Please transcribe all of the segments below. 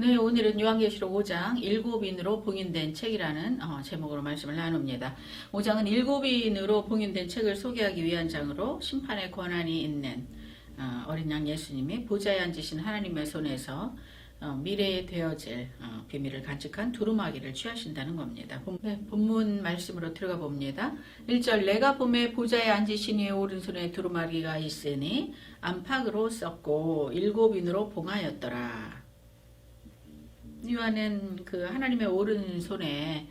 네, 오늘은 요한계시록 5장 일곱인으로 봉인된 책이라는 어, 제목으로 말씀을 나눕니다. 5장은 일곱인으로 봉인된 책을 소개하기 위한 장으로 심판의 권한이 있는 어, 어린 양 예수님이 보좌에 앉으신 하나님의 손에서 어, 미래에 되어질 어, 비밀을 간직한 두루마기를 취하신다는 겁니다. 본- 네, 본문 말씀으로 들어가 봅니다. 1절 내가 봄에 보좌에 앉으신 이의 오른손에 두루마기가 있으니 안팎으로 썼고 일곱인으로 봉하였더라. 요한은 그 하나님의 오른손에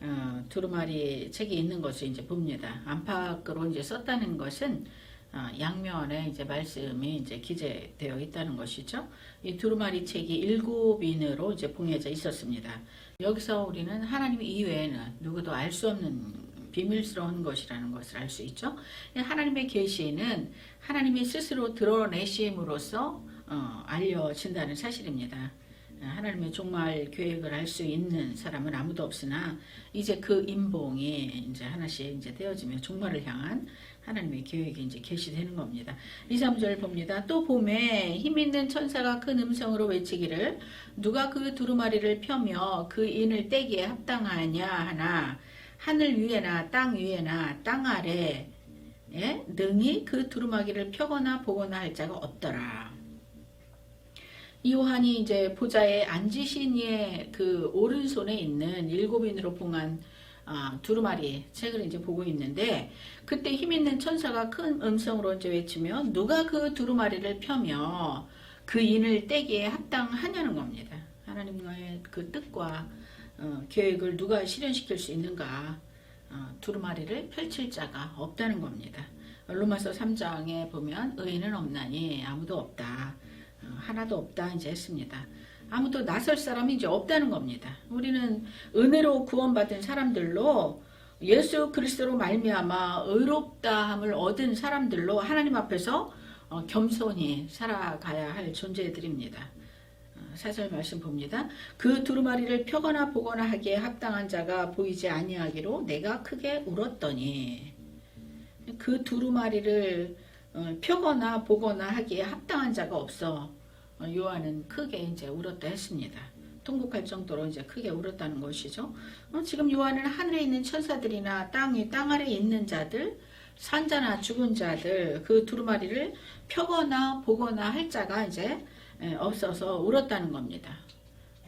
어, 두루마리 책이 있는 것을 이제 봅니다. 안팎으로 이제 썼다는 것은 어, 양면에 이제 말씀이 이제 기재되어 있다는 것이죠. 이 두루마리 책이 일곱인으로 이제 봉해져 있었습니다. 여기서 우리는 하나님 이외에는 누구도 알 수 없는 비밀스러운 것이라는 것을 알 수 있죠. 하나님의 계시는 하나님이 스스로 드러내심으로써 어, 알려진다는 사실입니다. 하나님의 종말 계획을 알 수 있는 사람은 아무도 없으나 이제 그 인봉이 이제 하나씩 이제 되어지며 종말을 향한 하나님의 계획이 이제 계시되는 겁니다. 2, 3절 봅니다. 또 봄에 힘 있는 천사가 큰 음성으로 외치기를 누가 그 두루마리를 펴며 그 인을 떼기에 합당하냐 하나 하늘 위에나 땅 위에나 땅 아래 에 능히 그 두루마기를 펴거나 보거나 할 자가 없더라. 요한이 이제 보좌에 앉으신 이의 그 오른손에 있는 일곱 인으로 봉한 아, 두루마리 책을 이제 보고 있는데 그때 힘 있는 천사가 큰 음성으로 이제 외치며 누가 그 두루마리를 펴며 그 인을 떼기에 합당하냐는 겁니다. 하나님과의 그 뜻과 어, 계획을 누가 실현시킬 수 있는가 어, 두루마리를 펼칠 자가 없다는 겁니다. 로마서 3장에 보면 의인은 없나니 아무도 없다. 어, 하나도 없다 이제 했습니다. 아무도 나설 사람이 이제 없다는 겁니다. 우리는 은혜로 구원받은 사람들로 예수 그리스도로 말미암아 의롭다함을 얻은 사람들로 하나님 앞에서 어, 겸손히 살아가야 할 존재들입니다. 어, 사절 말씀 봅니다. 그 두루마리를 펴거나 보거나 하기에 합당한 자가 보이지 아니하기로 내가 크게 울었더니 그 두루마리를 어, 펴거나 보거나 하기에 합당한 자가 없어 어, 요한은 크게 이제 울었다 했습니다. 통곡할 정도로 이제 크게 울었다는 것이죠. 어, 지금 요한은 하늘에 있는 천사들이나 땅에 땅 아래 있는 자들, 산자나 죽은 자들 그 두루마리를 펴거나 보거나 할 자가 이제 에, 없어서 울었다는 겁니다.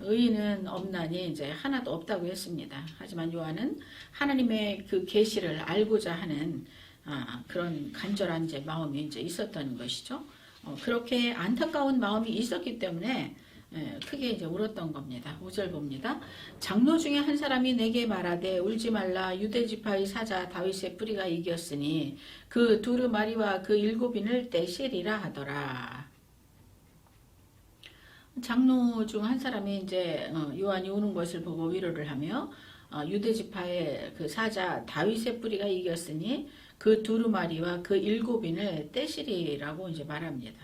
의인은 없나니 이제 하나도 없다고 했습니다. 하지만 요한은 하나님의 그 계시를 알고자 하는 아, 그런 간절한 이제 마음이 이제 있었다는 것이죠. 어, 그렇게 안타까운 마음이 있었기 때문에 예, 크게 이제 울었던 겁니다. 5절 봅니다. 장로 중에 한 사람이 내게 말하되 울지 말라 유대 지파의 사자 다윗의 뿌리가 이겼으니 그 두루마리와 그 일곱인을 떼시리라 하더라. 장로 중 한 사람이 이제 어, 요한이 우는 것을 보고 위로를 하며 어, 유대 지파의 그 사자 다윗의 뿌리가 이겼으니 그 두루마리와 그 일곱인을 떼시리라고 이제 말합니다.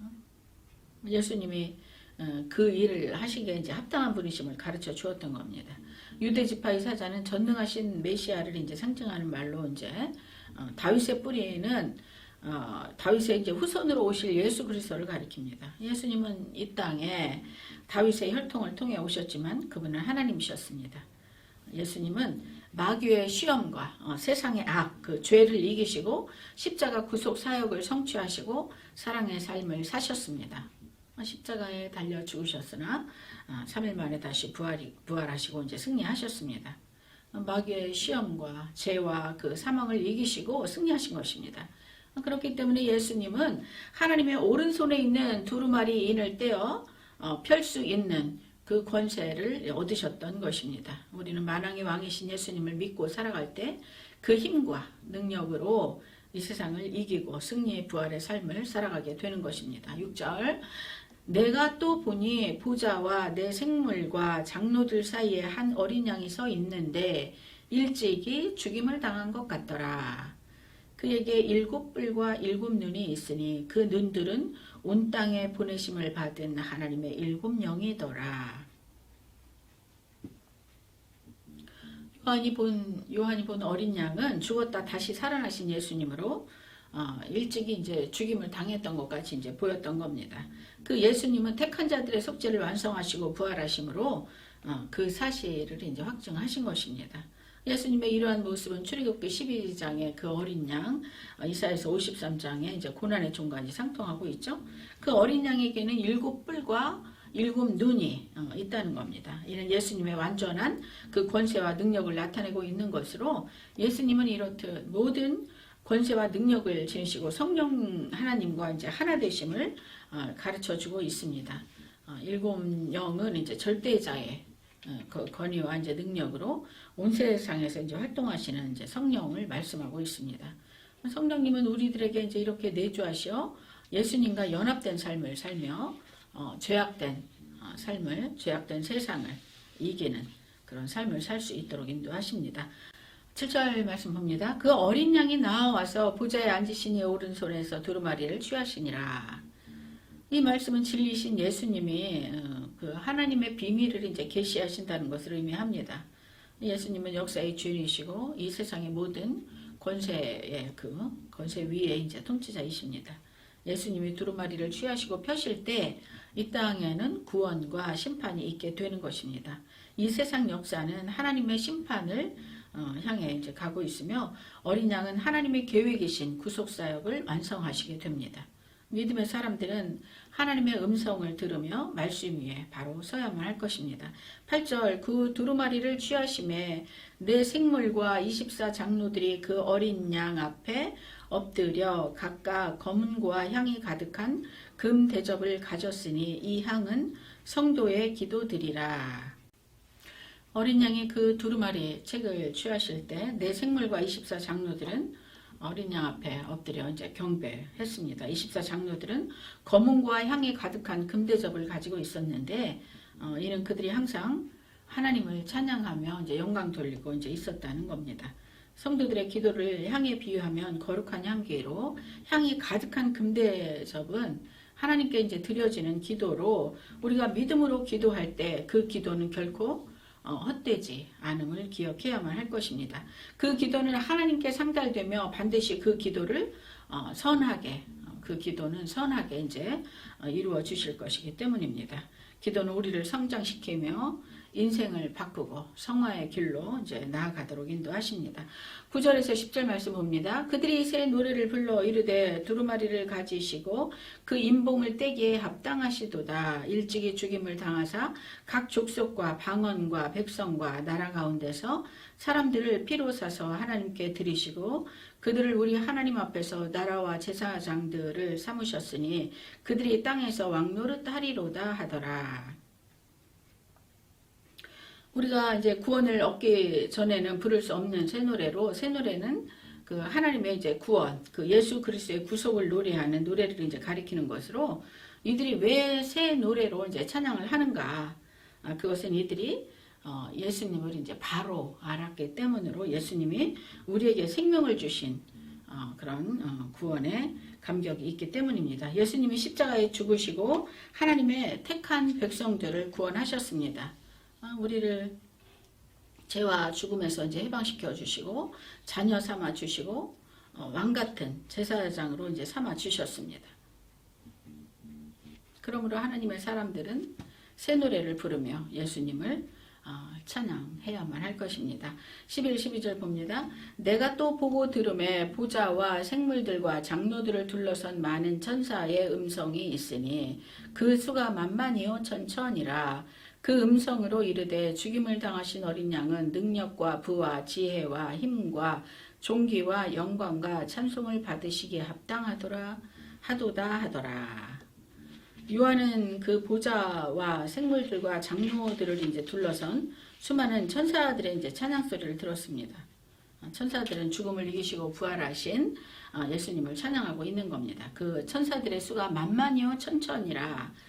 어? 예수님이 어, 그 일을 하시기에 이제 합당한 분이심을 가르쳐 주었던 겁니다. 유대 지파의 사자는 전능하신 메시아를 이제 상징하는 말로 이제 어, 다윗의 뿌리는 어, 다윗의 이제 후손으로 오실 예수 그리스도를 가리킵니다. 예수님은 이 땅에 다윗의 혈통을 통해 오셨지만 그분은 하나님이셨습니다. 예수님은 마귀의 시험과 어, 세상의 악, 그 죄를 이기시고 십자가 구속 사역을 성취하시고 사랑의 삶을 사셨습니다. 어, 십자가에 달려 죽으셨으나 어, 3일 만에 다시 부활이, 부활하시고 이제 승리하셨습니다. 어, 마귀의 시험과 죄와 그 사망을 이기시고 승리하신 것입니다. 어, 그렇기 때문에 예수님은 하나님의 오른손에 있는 두루마리 인을 떼어 어, 펼수 있는 그 권세를 얻으셨던 것입니다. 우리는 만왕의 왕이신 예수님을 믿고 살아갈 때 그 힘과 능력으로 이 세상을 이기고 승리의 부활의 삶을 살아가게 되는 것입니다. 6절 내가 또 보니 보좌와 내 생물과 장로들 사이에 한 어린 양이 서 있는데 일찍이 죽임을 당한 것 같더라. 그에게 일곱 뿔과 일곱 눈이 있으니 그 눈들은 온 땅에 보내심을 받은 하나님의 일곱 영이더라. 요한이 본 요한이 본 어린 양은 죽었다 다시 살아나신 예수님으로 어, 일찍이 이제 죽임을 당했던 것 같이 이제 보였던 겁니다. 그 예수님은 택한 자들의 속죄를 완성하시고 부활하심으로 어, 그 사실을 이제 확증하신 것입니다. 예수님의 이러한 모습은 출애굽기 12장의 그 어린 양, 어, 이사에서 53장에 이제 고난의 종간이 상통하고 있죠. 그 어린 양에게는 일곱 뿔과 일곱 눈이 어, 있다는 겁니다. 이는 예수님의 완전한 그 권세와 능력을 나타내고 있는 것으로 예수님은 이렇듯 모든 권세와 능력을 지니시고 성령 하나님과 이제 하나 되심을 어, 가르쳐 주고 있습니다. 어, 일곱 영은 이제 절대자의 권위와 이제 능력으로 온 세상에서 이제 활동하시는 이제 성령을 말씀하고 있습니다. 성령님은 우리들에게 이제 이렇게 내주하시어 예수님과 연합된 삶을 살며 어, 죄악된 어, 삶을 죄악된 세상을 이기는 그런 삶을 살 수 있도록 인도하십니다. 7절 말씀 봅니다. 그 어린 양이 나와서 보좌에 앉으시니 오른손에서 두루마리를 취하시니라. 이 말씀은 진리신 예수님이 어, 그 하나님의 비밀을 이제 계시하신다는 것을 의미합니다. 예수님은 역사의 주인이시고 이 세상의 모든 권세의 그 권세 위에 이제 통치자이십니다. 예수님이 두루마리를 취하시고 펴실 때 이 땅에는 구원과 심판이 있게 되는 것입니다. 이 세상 역사는 하나님의 심판을 어, 향해 이제 가고 있으며 어린 양은 하나님의 계획이신 구속 사역을 완성하시게 됩니다. 믿음의 사람들은 하나님의 음성을 들으며 말씀 위에 바로 서야만 할 것입니다. 8절 그 두루마리를 취하심에 내 생물과 24 장로들이 그 어린 양 앞에 엎드려 각각 검은고와 향이 가득한 금 대접을 가졌으니 이 향은 성도의 기도드리라. 어린 양이 그 두루마리 책을 취하실 때 내 생물과 24 장로들은 어린 양 앞에 엎드려 이제 경배했습니다. 24 장로들은 검은과 향이 가득한 금대접을 가지고 있었는데 어, 이는 그들이 항상 하나님을 찬양하며 이제 영광 돌리고 이제 있었다는 겁니다. 성도들의 기도를 향에 비유하면 거룩한 향기로 향이 가득한 금대접은 하나님께 이제 드려지는 기도로 우리가 믿음으로 기도할 때 그 기도는 결코 어, 헛되지 않음을 기억해야만 할 것입니다. 그 기도는 하나님께 상달되며 반드시 그 기도를 어, 선하게 어, 그 기도는 선하게 이제 어, 이루어 주실 것이기 때문입니다. 기도는 우리를 성장시키며 인생을 바꾸고 성화의 길로 이제 나아가도록 인도하십니다. 9절에서 10절 말씀 봅니다. 그들이 새 노래를 불러 이르되 두루마리를 가지시고 그 인봉을 떼기에 합당하시도다. 일찍이 죽임을 당하사 각 족속과 방언과 백성과 나라 가운데서 사람들을 피로 사서 하나님께 드리시고 그들을 우리 하나님 앞에서 나라와 제사장들을 삼으셨으니 그들이 땅에서 왕노릇 하리로다 하더라. 우리가 이제 구원을 얻기 전에는 부를 수 없는 새 노래로 새 노래는 그 하나님의 이제 구원, 그 예수 그리스도의 구속을 노래하는 노래를 이제 가리키는 것으로 이들이 왜 새 노래로 이제 찬양을 하는가? 아, 그것은 이들이 어, 예수님을 이제 바로 알았기 때문으로 예수님이 우리에게 생명을 주신 어, 그런 어, 구원의 감격이 있기 때문입니다. 예수님이 십자가에 죽으시고 하나님의 택한 백성들을 구원하셨습니다. 아, 우리를 죄와 죽음에서 이제 해방시켜 주시고 자녀 삼아 주시고 어, 왕 같은 제사장으로 이제 삼아 주셨습니다. 그러므로 하나님의 사람들은 새 노래를 부르며 예수님을 어, 찬양해야만 할 것입니다. 11, 12절 봅니다. 내가 또 보고 들음에 보좌와 생물들과 장로들을 둘러선 많은 천사의 음성이 있으니 그 수가 만만이요 천천이라 그 음성으로 이르되 죽임을 당하신 어린 양은 능력과 부와 지혜와 힘과 존귀와 영광과 찬송을 받으시기에 합당하더라 하도다 하더라. 요한은 그 보좌와 생물들과 장로들을 이제 둘러선 수많은 천사들의 이제 찬양 소리를 들었습니다. 천사들은 죽음을 이기시고 부활하신 어, 예수님을 찬양하고 있는 겁니다. 그 천사들의 수가 만만이요 천천이라 어,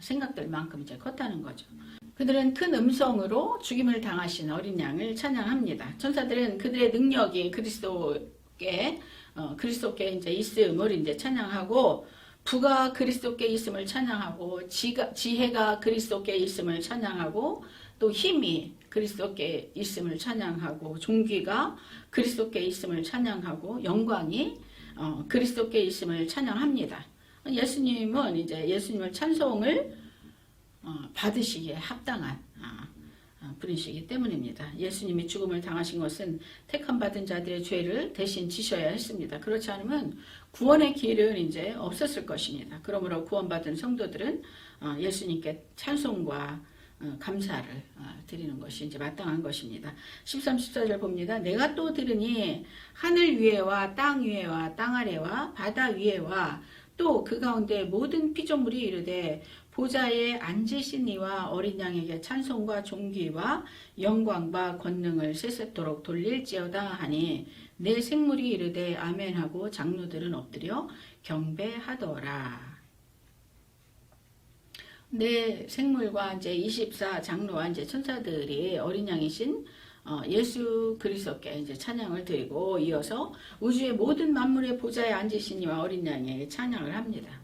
생각될 만큼 이제 컸다는 거죠. 그들은 큰 음성으로 죽임을 당하신 어린 양을 찬양합니다. 천사들은 그들의 능력이 그리스도께 어, 그리스도께 이제 있음을 이제 찬양하고 부가 그리스도께 있음을 찬양하고 지가, 지혜가 그리스도께 있음을 찬양하고 또 힘이 그리스도께 있음을 찬양하고 종기가 그리스도께 있음을 찬양하고 영광이 어, 그리스도께 있음을 찬양합니다. 예수님은 이제 예수님을 찬송을 어, 받으시기에 합당한 아, 아, 분이시기 때문입니다. 예수님이 죽음을 당하신 것은 택함 받은 자들의 죄를 대신 지셔야 했습니다. 그렇지 않으면 구원의 길은 이제 없었을 것입니다. 그러므로 구원받은 성도들은 어, 예수님께 찬송과 어, 감사를 어, 드리는 것이 이제 마땅한 것입니다. 13, 14절 봅니다. 내가 또 들으니 하늘 위에와 땅 위에와 땅 아래와 바다 위에와 또 그 가운데 모든 피조물이 이르되 보좌에 앉으신 이와 어린 양에게 찬송과 존귀와 영광과 권능을 세세토록 돌릴지어다 하니 내 생물이 이르되 아멘 하고 장로들은 엎드려 경배하더라. 내 생물과 이제 24 장로와 이제 천사들이 어린 양이신 어, 예수 그리스도께 이제 찬양을 드리고 이어서 우주의 모든 만물의 보좌에 앉으신 이와 어린 양에게 찬양을 합니다.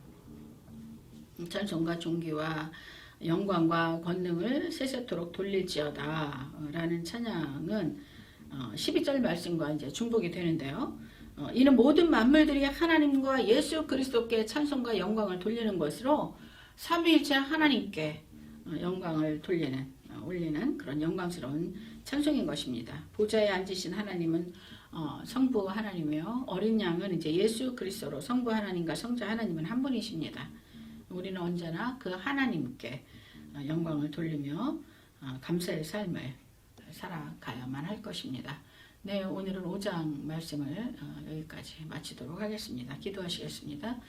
찬송과 존귀와 영광과 권능을 세세토록 돌릴지어다 라는 찬양은 어, 12절 말씀과 이제 중복이 되는데요. 어, 이는 모든 만물들이 하나님과 예수 그리스도께 찬송과 영광을 돌리는 것으로 삼위일체 하나님께 어, 영광을 돌리는 어, 올리는 그런 영광스러운 찬송인 것입니다. 보좌에 앉으신 하나님은 어, 성부 하나님이요 어린 양은 이제 예수 그리스도로 성부 하나님과 성자 하나님은 한 분이십니다. 우리는 언제나 그 하나님께 어, 영광을 돌리며 어, 감사의 삶을 살아가야만 할 것입니다. 네, 오늘은 5장 말씀을 어, 여기까지 마치도록 하겠습니다. 기도하시겠습니다.